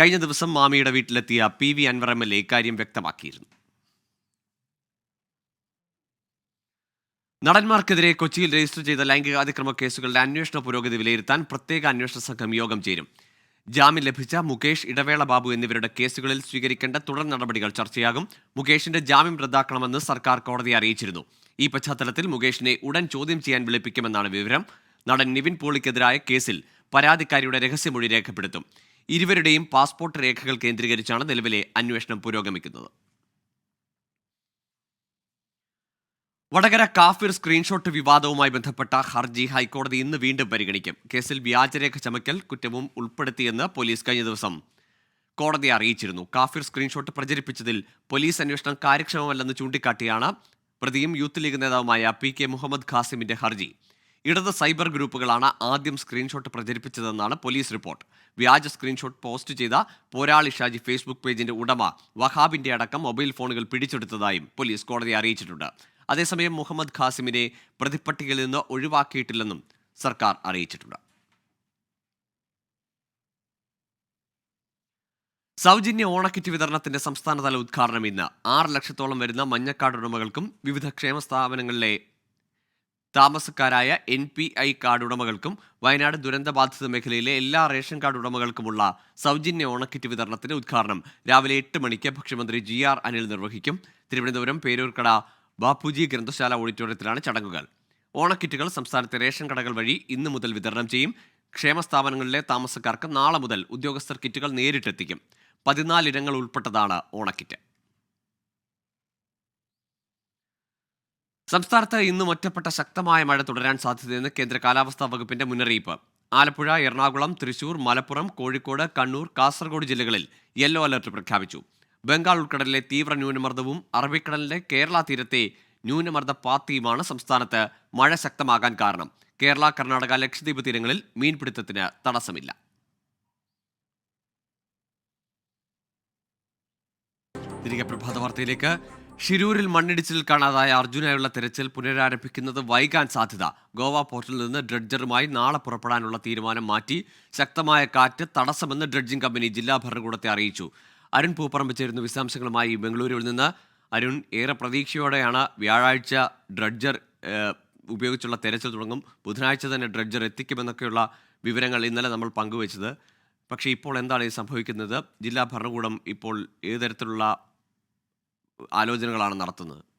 കഴിഞ്ഞ ദിവസം മാമിയുടെ വീട്ടിലെത്തിയ P V Anvar M L A ഇക്കാര്യം വ്യക്തമാക്കിയിരുന്നു. നടന്മാർക്കെതിരെ കൊച്ചിയിൽ രജിസ്റ്റർ ചെയ്ത ലൈംഗിക അതിക്രമ കേസുകളുടെ അന്വേഷണ പുരോഗതി വിലയിരുത്താൻ പ്രത്യേക അന്വേഷണ സംഘം യോഗം ചേരും. ജാമ്യം ലഭിച്ച മുകേഷ് ഇടവേള ബാബു എന്നിവരുടെ കേസുകളിൽ സ്വീകരിക്കേണ്ട തുടർ നടപടികൾ ചർച്ചയാകും. മുകേഷിന്റെ ജാമ്യം റദ്ദാക്കണമെന്ന് സർക്കാർ കോടതിയെ അറിയിച്ചിരുന്നു. ഈ പശ്ചാത്തലത്തിൽ മുകേഷിനെ ഉടൻ ചോദ്യം ചെയ്യാൻ വിളിപ്പിക്കുമെന്നാണ് വിവരം. നടൻ നിവിൻ പോളിക്കെതിരായ കേസിൽ പരാതിക്കാരിയുടെ രഹസ്യമൊഴി രേഖപ്പെടുത്തും. ഇരുവരുടെയും പാസ്പോർട്ട് രേഖകൾ കേന്ദ്രീകരിച്ചാണ് നിലവിലെ അന്വേഷണം പുരോഗമിക്കുന്നത്. വടകര കാഫിർ സ്ക്രീൻഷോട്ട് വിവാദവുമായി ബന്ധപ്പെട്ട ഹർജി ഹൈക്കോടതി ഇന്ന് വീണ്ടും പരിഗണിക്കും. കേസിൽ വ്യാജരേഖ ചമയ്ക്കൽ കുറ്റവും ഉൾപ്പെടുത്തിയെന്ന് പോലീസ് കഴിഞ്ഞ ദിവസം കോടതിയെ അറിയിച്ചിരുന്നു. കാഫിർ സ്ക്രീൻഷോട്ട് പ്രചരിപ്പിച്ചതിൽ പോലീസ് അന്വേഷണം കാര്യക്ഷമമല്ലെന്ന് ചൂണ്ടിക്കാട്ടിയാണ് പ്രതിയും യൂത്ത് ലീഗ് നേതാവുമായ പി കെ മുഹമ്മദ് ഖാസിമിന്റെ ഹർജി. ഇടത് സൈബർ ഗ്രൂപ്പുകളാണ് ആദ്യം സ്ക്രീൻഷോട്ട് പ്രചരിപ്പിച്ചതെന്നാണ് പോലീസ് റിപ്പോർട്ട്. വ്യാജ സ്ക്രീൻഷോട്ട് പോസ്റ്റ് ചെയ്ത പോരാളി ഷാജി ഫേസ്ബുക്ക് പേജിന്റെ ഉടമ വഹാബിന്റെ അടക്കം മൊബൈൽ ഫോണുകൾ പിടിച്ചെടുത്തതായും പോലീസ് കോടതിയെ അറിയിച്ചിട്ടുണ്ട്. അതേസമയം മുഹമ്മദ് ഖാസിമിനെ പ്രതിപ്പട്ടികയിൽ നിന്ന് ഒഴിവാക്കിയിട്ടില്ലെന്നും സർക്കാർ അറിയിച്ചിട്ടുണ്ട്. സൗജന്യ ഓണക്കിറ്റ് വിതരണത്തിന്റെ സംസ്ഥാനതല ഉദ്ഘാടനം ഇന്ന്. ആറ് ലക്ഷത്തോളം വരുന്ന മഞ്ഞക്കാട് ഉടമകൾക്കും വിവിധ ക്ഷേമ സ്ഥാപനങ്ങളിലെ താമസക്കാരായ എൻ പി ഐ കാർഡ് ഉടമകൾക്കും വയനാട് ദുരന്തബാധിത മേഖലയിലെ എല്ലാ റേഷൻ കാർഡ് ഉടമകൾക്കുമുള്ള സൗജന്യ ഓണക്കിറ്റ് വിതരണത്തിന്റെ ഉദ്ഘാടനം രാവിലെ എട്ട് മണിക്ക് ഭക്ഷ്യമന്ത്രി ജി ആർ അനിൽ നിർവഹിക്കും. തിരുവനന്തപുരം പേരൂർക്കട ബാപ്പുജി ഗ്രന്ഥശാല ഓഡിറ്റോറിയത്തിലാണ് ചടങ്ങുകൾ. ഓണക്കിറ്റുകൾ സംസ്ഥാനത്തെ റേഷൻ കടകൾ വഴി ഇന്ന് മുതൽ വിതരണം ചെയ്യും. ക്ഷേമ സ്ഥാപനങ്ങളിലെ താമസക്കാർക്ക് നാളെ മുതൽ ഉദ്യോഗസ്ഥർ കിറ്റുകൾ നേരിട്ടെത്തിക്കും. പതിനാലിടങ്ങൾ ഉൾപ്പെട്ടതാണ് ഓണക്കിറ്റ്. സംസ്ഥാനത്ത് ഇന്നും ഒറ്റപ്പെട്ട ശക്തമായ മഴ തുടരാൻ സാധ്യതയെന്ന് കേന്ദ്ര കാലാവസ്ഥാ വകുപ്പിന്റെ മുന്നറിയിപ്പ്. ആലപ്പുഴ എറണാകുളം തൃശൂർ മലപ്പുറം കോഴിക്കോട് കണ്ണൂർ കാസർഗോഡ് ജില്ലകളിൽ യെല്ലോ അലർട്ട് പ്രഖ്യാപിച്ചു. ബംഗാൾ ഉൾക്കടലിലെ തീവ്ര ന്യൂനമർദ്ദവും അറബിക്കടലിലെ കേരള തീരത്തെ ന്യൂനമർദ്ദ പാത്തിയുമാണ് സംസ്ഥാനത്ത് മഴ ശക്തമാകാൻ കാരണം. കേരള കർണാടക ലക്ഷദ്വീപ് തീരങ്ങളിൽ മീൻപിടുത്തത്തിന് തടസ്സമില്ല. തിരികെ പ്രഭാത വാർത്തയിലേക്ക്. ഷിരൂരിൽ മണ്ണിടിച്ചിൽ കാണാതായ അർജുനായുള്ള തിരച്ചിൽ പുനരാരംഭിക്കുന്നത് വൈകാൻ സാധ്യത. ഗോവ പോർട്ടിൽ നിന്ന് ഡ്രഡ്ജറുമായി നാളെ പുറപ്പെടാനുള്ള തീരുമാനം മാറ്റി ശക്തമായ കാറ്റ് തടസ്സമെന്ന് ഡ്രഡ്ജിംഗ് കമ്പനി ജില്ലാ ഭരണകൂടത്തെ അറിയിച്ചു. അരുൺ പൂപ്പറമ്പ് ചേരുന്നു വിശദാംശങ്ങളുമായി ബംഗളൂരുവിൽ നിന്ന് അരുൺ ഏറെ പ്രതീക്ഷയോടെയാണ് വ്യാഴാഴ്ച ഡ്രഡ്ജർ ഉപയോഗിച്ചുള്ള തെരച്ചിൽ തുടങ്ങും. ബുധനാഴ്ച തന്നെ ഡ്രഡ്ജർ എത്തിക്കുമെന്നൊക്കെയുള്ള വിവരങ്ങൾ ഇന്നലെ നമ്മൾ പങ്കുവച്ചത്. പക്ഷേ ഇപ്പോൾ എന്താണ് ഈ സംഭവിക്കുന്നത്? ജില്ലാ ഭരണകൂടം ഇപ്പോൾ ഏത് തരത്തിലുള്ള ആലോചനകളാണ് നടത്തുന്നത്?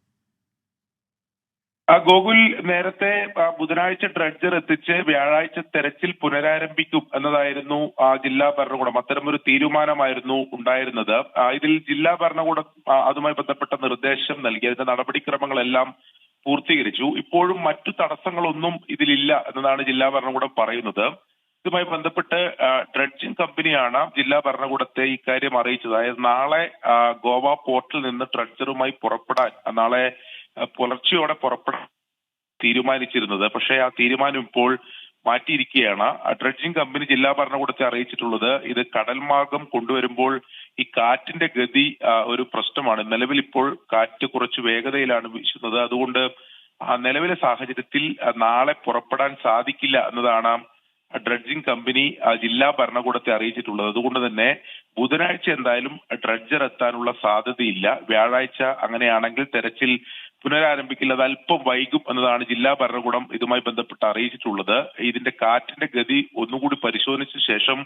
ആ, ഗോകുൽ നേരത്തെ ബുധനാഴ്ച ഡ്രഡ്ജർ എത്തിച്ച് വ്യാഴാഴ്ച തെരച്ചിൽ പുനരാരംഭിക്കും എന്നതായിരുന്നു ആ, ജില്ലാ ഭരണകൂടം. അത്തരമൊരു തീരുമാനമായിരുന്നു ഉണ്ടായിരുന്നത്. ഇതിൽ ജില്ലാ ഭരണകൂടം അതുമായി ബന്ധപ്പെട്ട നിർദ്ദേശം നൽകി. അതിന്റെ നടപടിക്രമങ്ങളെല്ലാം പൂർത്തീകരിച്ചു. ഇപ്പോഴും മറ്റു തടസ്സങ്ങളൊന്നും ഇതിലില്ല എന്നതാണ് ജില്ലാ ഭരണകൂടം പറയുന്നത്. ഇതുമായി ബന്ധപ്പെട്ട് ഡ്രഡ്ജിംഗ് കമ്പനിയാണ് ജില്ലാ ഭരണകൂടത്തെ ഇക്കാര്യം അറിയിച്ചത്. അതായത് നാളെ ഗോവ പോർട്ടിൽ നിന്ന് ഡ്രഡ്ജറുമായി പുറപ്പെടാൻ നാളെ പുലർച്ചെയോടെ പുറപ്പെടാൻ തീരുമാനിച്ചിരുന്നത്. പക്ഷേ ആ തീരുമാനം ഇപ്പോൾ മാറ്റിയിരിക്കുകയാണ്. ഡ്രഡ്ജിംഗ് കമ്പനി ജില്ലാ ഭരണകൂടത്തെ അറിയിച്ചിട്ടുള്ളത് ഇത് കടൽ മാർഗം കൊണ്ടുവരുമ്പോൾ ഈ കാറ്റിന്റെ ഗതി ഒരു പ്രശ്നമാണ്. നിലവിൽ ഇപ്പോൾ കാറ്റ് കുറച്ച് വേഗതയിലാണ് വീശുന്നത്. അതുകൊണ്ട് നിലവിലെ സാഹചര്യത്തിൽ നാളെ പുറപ്പെടാൻ സാധിക്കില്ല എന്നതാണ് ഡ്രഡ്ജിംഗ് കമ്പനി ജില്ലാ ഭരണകൂടത്തെ അറിയിച്ചിട്ടുള്ളത്. അതുകൊണ്ട് തന്നെ ബുധനാഴ്ച എന്തായാലും ഡ്രഡ്ജർ എത്താനുള്ള സാധ്യതയില്ല. വ്യാഴാഴ്ച അങ്ങനെയാണെങ്കിൽ തെരച്ചിൽ പുനരാരംഭിക്കില്ല അല്പം വൈകും എന്നതാണ് ജില്ലാ ഭരണകൂടം ഇതുമായി ബന്ധപ്പെട്ട് അറിയിച്ചിട്ടുള്ളത്. ഇതിന്റെ കാറ്റിന്റെ ഗതി ഒന്നുകൂടി പരിശോധിച്ച ശേഷം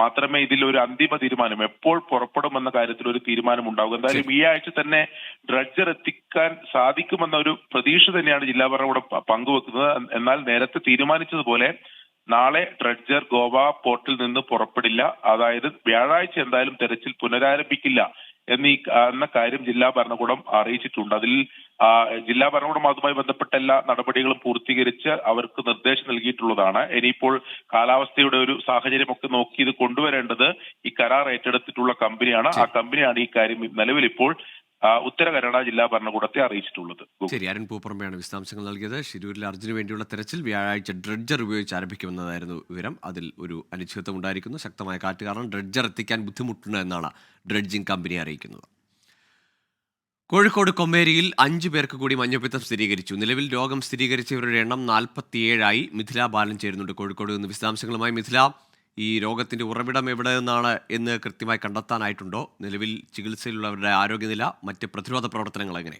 മാത്രമേ ഇതിൽ ഒരു അന്തിമ തീരുമാനം എപ്പോൾ പുറപ്പെടുമെന്ന കാര്യത്തിൽ ഒരു തീരുമാനം ഉണ്ടാകും എന്തായാലും ഈ ആഴ്ച തന്നെ ഡ്രഡ്ജർ എത്തിക്കാൻ സാധിക്കുമെന്ന ഒരു പ്രതീക്ഷ തന്നെയാണ് ജില്ലാ ഭരണകൂടം പങ്കുവെക്കുന്നത്. എന്നാൽ നേരത്തെ തീരുമാനിച്ചതുപോലെ നാളെ ഡ്രഡ്ജർ ഗോവ പോർട്ടിൽ നിന്ന് പുറപ്പെടില്ല. അതായത് വ്യാഴാഴ്ച എന്തായാലും തെരച്ചിൽ പുനരാരംഭിക്കില്ല എന്നീ എന്ന കാര്യം ജില്ലാ ഭരണകൂടം അറിയിച്ചിട്ടുണ്ട്. അതിൽ ജില്ലാ ഭരണകൂടം അതുമായി ബന്ധപ്പെട്ട എല്ലാ നടപടികളും പൂർത്തീകരിച്ച് അവർക്ക് നിർദ്ദേശം നൽകിയിട്ടുള്ളതാണ്. ഇനിയിപ്പോൾ കാലാവസ്ഥയുടെ ഒരു സാഹചര്യമൊക്കെ നോക്കി ഇത് കൊണ്ടുവരേണ്ടത് ഈ കരാർ ഏറ്റെടുത്തിട്ടുള്ള കമ്പനിയാണ്. ആ കമ്പനിയാണ് ഈ കാര്യം നിലവിൽ ഇപ്പോൾ ഉത്തര കന്നഡ ജില്ലാ ഭരണകൂടത്തെ അറിയിച്ചിട്ടുള്ളത്. ശരി അരുൺ പൂപ്പറമ്പയാണ് വിശദാംശങ്ങൾ നൽകിയത്. ശിരൂരിൽ അർജുന് വേണ്ടിയുള്ള തെരച്ചിൽ വ്യാഴാഴ്ച ഡ്രഡ്ജർ ഉപയോഗിച്ച് ആരംഭിക്കുമെന്നതായിരുന്നു വിവരം. അതിൽ ഒരു അനിശ്ചിതത്വം ഉണ്ടായിരിക്കുന്നു. ശക്തമായ കാറ്റ് കാരണം ഡ്രഡ്ജർ എത്തിക്കാൻ ബുദ്ധിമുട്ടുണ്ട് എന്നാണ് ഡ്രഡ്ജിംഗ് കമ്പനി അറിയിക്കുന്നത്. കോഴിക്കോട് കൊമ്മേരിയിൽ അഞ്ചു പേർക്ക് കൂടി മഞ്ഞപ്പിത്തം സ്ഥിരീകരിച്ചു. നിലവിൽ രോഗം സ്ഥിരീകരിച്ചവരുടെ എണ്ണം നാൽപ്പത്തിയേഴായി. മിഥില ബാലൻ ചേരുന്നുണ്ട് കോഴിക്കോട് നിന്ന്. വിശദാംശങ്ങളുമായി മിഥില ഈ രോഗത്തിന്റെ ഉറവിടം എവിടെ നിന്നാണ് എന്ന് കൃത്യമായി കണ്ടെത്താനായിട്ടുണ്ടോ? നിലവിൽ ചികിത്സയിലുള്ളവരുടെ ആരോഗ്യനില മറ്റ് പ്രതിരോധ പ്രവർത്തനങ്ങൾ എങ്ങനെ?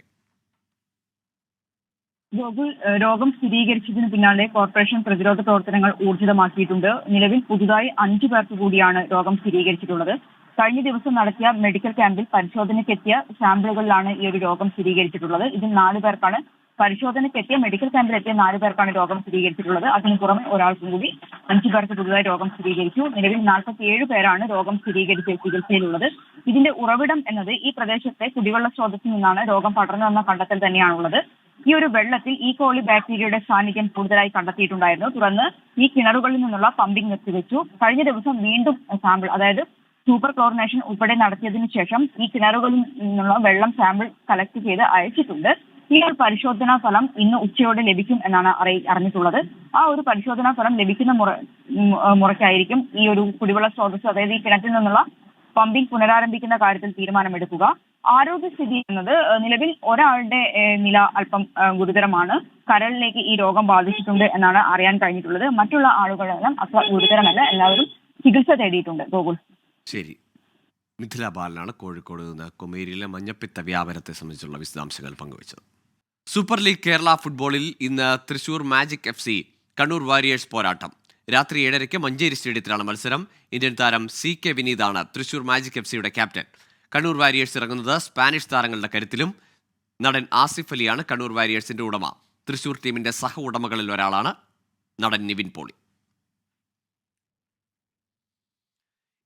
രോഗം സ്ഥിരീകരിച്ചതിന് പിന്നാലെ കോർപ്പറേഷൻ പ്രതിരോധ പ്രവർത്തനങ്ങൾ ഊർജിതമാക്കിയിട്ടുണ്ട്. നിലവിൽ പുതുതായി അഞ്ചു പേർക്ക് കൂടിയാണ് രോഗം സ്ഥിരീകരിച്ചിട്ടുള്ളത്. കഴിഞ്ഞ ദിവസം നടത്തിയ മെഡിക്കൽ ക്യാമ്പിൽ പരിശോധനയ്ക്കെത്തിയ സാമ്പിളുകളിലാണ് ഈ ഒരു രോഗം സ്ഥിരീകരിച്ചിട്ടുള്ളത്. ഇതിൽ നാല് പേർക്കാണ് പരിശോധനയ്ക്കെത്തിയ മെഡിക്കൽ ക്യാമ്പിലെത്തിയ നാല് പേർക്കാണ് രോഗം സ്ഥിരീകരിച്ചിട്ടുള്ളത്. അതിന് പുറമെ ഒരാൾക്കും കൂടി അഞ്ചു പേർക്ക് പുതുതായി രോഗം സ്ഥിരീകരിച്ചു. നിലവിൽ നാൽപ്പത്തിയേഴ് പേരാണ് രോഗം സ്ഥിരീകരിച്ച് ചികിത്സയിലുള്ളത്. ഇതിന്റെ ഉറവിടം എന്നത് ഈ പ്രദേശത്തെ കുടിവെള്ള സ്രോതസ്സിൽ നിന്നാണ് രോഗം പടർന്നു വന്ന കണ്ടെത്തൽ തന്നെയാണുള്ളത്. ഈ ഒരു വെള്ളത്തിൽ ഈ കോളി ബാക്ടീരിയയുടെ സാന്നിധ്യം കൂടുതലായി കണ്ടെത്തിയിട്ടുണ്ടായിരുന്നു. തുടർന്ന് ഈ കിണറുകളിൽ നിന്നുള്ള പമ്പിംഗ് നിർത്തിവെച്ചു. കഴിഞ്ഞ ദിവസം വീണ്ടും സാമ്പിൾ അതായത് സൂപ്പർ ക്ലോറിനേഷൻ ഉൾപ്പെടെ നടത്തിയതിനു ശേഷം ഈ കിണറുകളിൽ നിന്നുള്ള വെള്ളം സാമ്പിൾ കളക്ട് ചെയ്ത് അയച്ചിട്ടുണ്ട്. ഈ ഒരു പരിശോധനാ ഫലം ഇന്ന് ഉച്ചയോടെ ലഭിക്കും എന്നാണ് അറിഞ്ഞിട്ടുള്ളത്. ആ ഒരു പരിശോധനാ ഫലം ലഭിക്കുന്ന മുറ മുറയ്ക്കായിരിക്കും ഈ ഒരു കുടിവെള്ള സ്രോതസ് അതായത് ഈ കിണറ്റിൽ നിന്നുള്ള പമ്പിംഗ് പുനരാരംഭിക്കുന്ന കാര്യത്തിൽ തീരുമാനമെടുക്കുക. ആരോഗ്യസ്ഥിതി എന്നത് നിലവിൽ ഒരാളുടെ നില അല്പം ഗുരുതരമാണ്. കരളിലേക്ക് ഈ രോഗം ബാധിച്ചിട്ടുണ്ട് എന്നാണ് അറിയാൻ കഴിഞ്ഞിട്ടുള്ളത്. മറ്റുള്ള ആളുകളെല്ലാം അത്ര ഗുരുതരമല്ല. എല്ലാവരും ചികിത്സ തേടിയിട്ടുണ്ട്. ഗോകുൽ. ശരി. മിഥില ബാലനാണ് കോഴിക്കോട് നിന്ന് കൊമേരിയിലെ മഞ്ഞപ്പിത്ത വ്യാപനത്തെ സംബന്ധിച്ചുള്ള വിശദാംശങ്ങൾ പങ്കുവച്ചത്. സൂപ്പർ ലീഗ് കേരള ഫുട്ബോളിൽ ഇന്ന് Thrissur magic F C Kannur warriors പോരാട്ടം. രാത്രി ഏഴരയ്ക്ക് മഞ്ചേരി സ്റ്റേഡിയത്തിലാണ് മത്സരം. ഇന്ത്യൻ താരം സി കെ വിനീതാണ് തൃശൂർ മാജിക് എഫ് സിയുടെ ക്യാപ്റ്റൻ. കണ്ണൂർ വാരിയേഴ്സ് ഇറങ്ങുന്നത് സ്പാനിഷ് താരങ്ങളുടെ കരുത്തിലും നടൻ ആസിഫ് അലിയാണ് കണ്ണൂർ വാരിയേഴ്സിന്റെ ഉടമ. തൃശൂർ ടീമിന്റെ സഹ ഉടമകളിൽ ഒരാളാണ് നടൻ Nivin Pauly.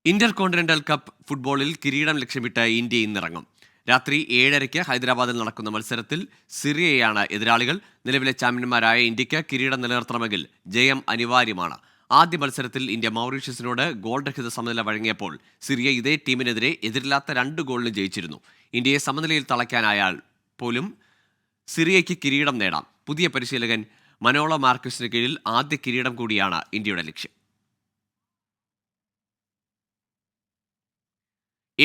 Inter continental cup ഫുട്ബോളിൽ കിരീടം ലക്ഷ്യമിട്ട് ഇന്ത്യ ഇന്നിറങ്ങും. രാത്രി ഏഴരയ്ക്ക് ഹൈദരാബാദിൽ നടക്കുന്ന മത്സരത്തിൽ സിറിയയാണ് എതിരാളികൾ. നിലവിലെ ചാമ്പ്യന്മാരായ ഇന്ത്യയ്ക്ക് കിരീടം നിലനിർത്തണമെങ്കിൽ ജയം അനിവാര്യമാണ്. ആദ്യ മത്സരത്തിൽ ഇന്ത്യ മൗറീഷ്യസിനോട് ഗോൾ രഹിത സമനില വഴങ്ങിയപ്പോൾ സിറിയ ഇതേ ടീമിനെതിരെ എതിരില്ലാത്ത രണ്ട് ഗോളിന് ജയിച്ചിരുന്നു. ഇന്ത്യയെ സമനിലയിൽ തളയ്ക്കാനായാൽ പോലും സിറിയയ്ക്ക് കിരീടം നേടാം. പുതിയ പരിശീലകൻ മനോള മാർക്കസിന് കീഴിൽ ആദ്യ കിരീടം കൂടിയാണ് ഇന്ത്യയുടെ ലക്ഷ്യം.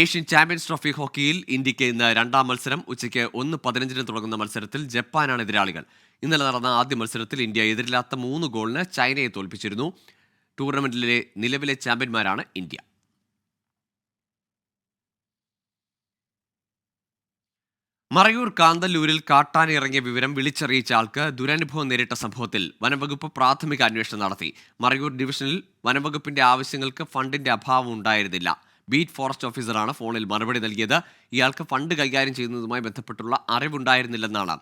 ഏഷ്യൻ ചാമ്പ്യൻസ് ട്രോഫി ഹോക്കിയിൽ ഇന്ത്യയ്ക്ക് ഇന്ന് രണ്ടാം മത്സരം ഉച്ചയ്ക്ക് ഒന്ന് പതിനഞ്ചിന് തുടങ്ങുന്ന മത്സരത്തിൽ ജപ്പാനാണ് എതിരാളികൾ. ഇന്നലെ നടന്ന ആദ്യ മത്സരത്തിൽ ഇന്ത്യ എതിരില്ലാത്ത മൂന്ന് ഗോളിന് ചൈനയെ തോൽപ്പിച്ചിരുന്നു. ടൂർണമെന്റിലെ നിലവിലെ ചാമ്പ്യന്മാരാണ് ഇന്ത്യ. മറയൂർ കാന്തല്ലൂരിൽ കാട്ടാൻ ഇറങ്ങിയ വിവരം വിളിച്ചറിയിച്ച ആൾക്ക് ദുരനുഭവം നേരിട്ട സംഭവത്തിൽ വനംവകുപ്പ് പ്രാഥമിക അന്വേഷണം നടത്തി. മറയൂർ ഡിവിഷനിൽ വനംവകുപ്പിന്റെ ആവശ്യങ്ങൾക്ക് ഫണ്ടിന്റെ അഭാവം ഉണ്ടായിരുന്നില്ല. ബീറ്റ് ഫോറസ്റ്റ് ഓഫീസറാണ് ഫോണിൽ മറുപടി നൽകിയത്. ഇയാൾക്ക് ഫണ്ട് കൈകാര്യം ചെയ്യുന്നതുമായി ബന്ധപ്പെട്ടുള്ള അറിവുണ്ടായിരുന്നില്ലെന്നാണ്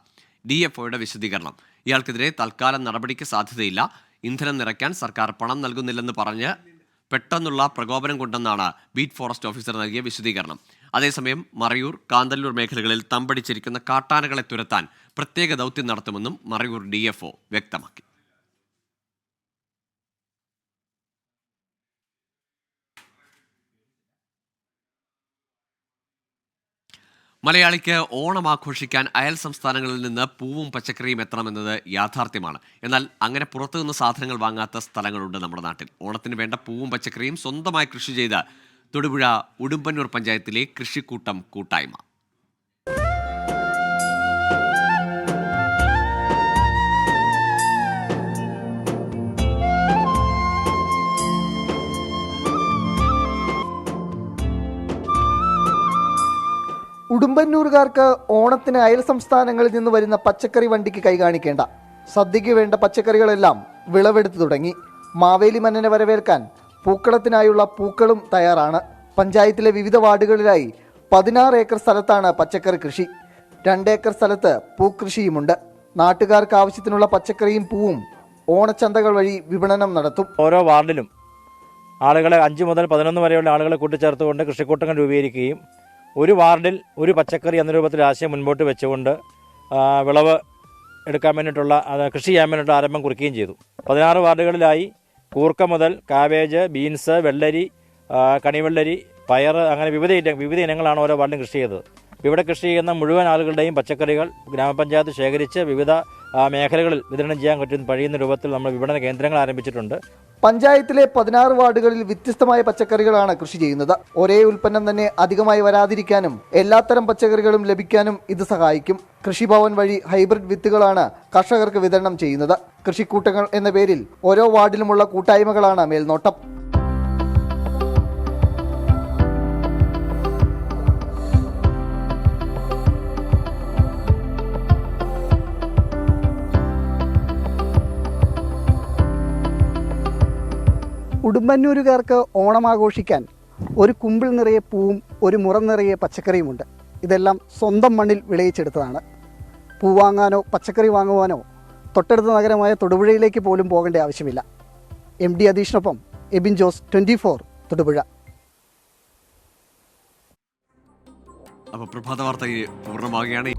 ഡി എഫ് ഒയുടെ വിശദീകരണം. ഇയാൾക്കെതിരെ തൽക്കാലം നടപടിക്ക് സാധ്യതയില്ല. ഇന്ധനം നിറയ്ക്കാൻ സർക്കാർ പണം നൽകുന്നില്ലെന്ന് പറഞ്ഞ് പെട്ടെന്നുള്ള പ്രകോപനം കൊണ്ടെന്നാണ് ബീറ്റ് ഫോറസ്റ്റ് ഓഫീസർ നൽകിയ വിശദീകരണം. അതേസമയം മറയൂർ കാന്തല്ലൂർ മേഖലകളിൽ തമ്പടിച്ചിരിക്കുന്ന കാട്ടാനകളെ തുരത്താൻ പ്രത്യേക ദൗത്യം നടത്തുമെന്നും മറയൂർ ഡി വ്യക്തമാക്കി. മലയാളിക്ക് ഓണം ആഘോഷിക്കാൻ അയൽ സംസ്ഥാനങ്ങളിൽ നിന്ന് പൂവും പച്ചക്കറിയും എത്തണമെന്നത് യാഥാർത്ഥ്യമാണ്. എന്നാൽ അങ്ങനെ പുറത്തുനിന്ന് സാധനങ്ങൾ വാങ്ങാത്ത സ്ഥലങ്ങളുണ്ട് നമ്മുടെ നാട്ടിൽ. ഓണത്തിന് വേണ്ട പൂവും പച്ചക്കറിയും സ്വന്തമായി കൃഷി ചെയ്ത തൊടുപുഴ ഉടുമ്പന്നൂർ പഞ്ചായത്തിലെ കൃഷിക്കൂട്ടം കൂട്ടായ്മ. ഉടുമ്പന്നൂരുകാർക്ക് ഓണത്തിന് അയൽ സംസ്ഥാനങ്ങളിൽ നിന്ന് വരുന്ന പച്ചക്കറി വണ്ടിക്ക് കൈകാണിക്കേണ്ട സദ്യയ്ക്ക് വേണ്ട പച്ചക്കറികളെല്ലാം വിളവെടുത്തു തുടങ്ങി. മാവേലി മന്നനെ വരവേൽക്കാൻ പൂക്കളത്തിനായുള്ള പൂക്കളും തയ്യാറാണ്. പഞ്ചായത്തിലെ വിവിധ വാർഡുകളിലായി പതിനാറ് ഏക്കർ സ്ഥലത്താണ് പച്ചക്കറി കൃഷി. രണ്ടേക്കർ സ്ഥലത്ത് പൂക്കൃഷിയുമുണ്ട്. നാട്ടുകാർക്ക് ആവശ്യത്തിനുള്ള പച്ചക്കറിയും പൂവും ഓണച്ചന്തകൾ വഴി വിപണനം നടത്തും. ഓരോ വാർഡിലും ആളുകളെ അഞ്ച് മുതൽ പതിനൊന്ന് വരെയുള്ള ആളുകളെ കൂട്ടിച്ചേർത്തുകൊണ്ട് കൃഷിക്കൂട്ടങ്ങൾ രൂപീകരിക്കുകയും ഒരു വാർഡിൽ ഒരു പച്ചക്കറി എന്ന രൂപത്തിൽ ആശയം മുൻപോട്ട് വെച്ചുകൊണ്ട് വിളവ് എടുക്കാൻ വേണ്ടിയിട്ടുള്ള കൃഷി ചെയ്യാൻ വേണ്ടിയിട്ട് ആരംഭം കുറിക്കുകയും ചെയ്തു. പതിനാറ് വാർഡുകളിലായി കൂർക്ക മുതൽ കാബേജ് ബീൻസ് വെള്ളരി കണിവെള്ളരി പയർ അങ്ങനെ വിവിധ ഇനം വിവിധ ഇനങ്ങളാണ് ഓരോ വാർഡിലും കൃഷി ചെയ്തത്. ഇവിടെ കൃഷി ചെയ്യുന്ന മുഴുവൻ ആളുകളുടെയും പച്ചക്കറികൾ ഗ്രാമപഞ്ചായത്ത് ശേഖരിച്ച് വിവിധ മേഖലകളിൽ വിതരണം ചെയ്യാൻ പറ്റുന്ന കഴിയുന്ന രൂപത്തിൽ നമ്മൾ വിപണന കേന്ദ്രങ്ങൾ ആരംഭിച്ചിട്ടുണ്ട്. പഞ്ചായത്തിലെ പതിനാറ് വാർഡുകളിൽ വ്യത്യസ്തമായ പച്ചക്കറികളാണ് കൃഷി ചെയ്യുന്നത്. ഒരേ ഉൽപ്പന്നം തന്നെ അധികമായി വരാതിരിക്കാനും എല്ലാത്തരം പച്ചക്കറികളും ലഭിക്കാനും ഇത് സഹായിക്കും. കൃഷിഭവൻ വഴി ഹൈബ്രിഡ് വിത്തുകളാണ് കർഷകർക്ക് വിതരണം ചെയ്യുന്നത്. കൃഷിക്കൂട്ടങ്ങൾ എന്ന പേരിൽ ഓരോ വാർഡിലുമുള്ള കൂട്ടായ്മകളാണ് മേൽനോട്ടം. ഉടുമ്പന്നൂരുകാർക്ക് ഓണം ആഘോഷിക്കാൻ ഒരു കുമ്പിൾ നിറയെ പൂവും ഒരു മുറം നിറയെ പച്ചക്കറിയുമുണ്ട്. ഇതെല്ലാം സ്വന്തം മണ്ണിൽ വിളയിച്ചെടുത്തതാണ്. പൂ വാങ്ങാനോ പച്ചക്കറി വാങ്ങുവാനോ തൊട്ടടുത്ത നഗരമായ തൊടുപുഴയിലേക്ക് പോലും പോകേണ്ട ആവശ്യമില്ല. എം ഡി അധീഷിനൊപ്പം എബിൻ ജോസ് ട്വന്റി ഫോർ തൊടുപുഴ. അപ്പോൾ പ്രഭാത വാർത്ത പൂർണമാകുകയാണ്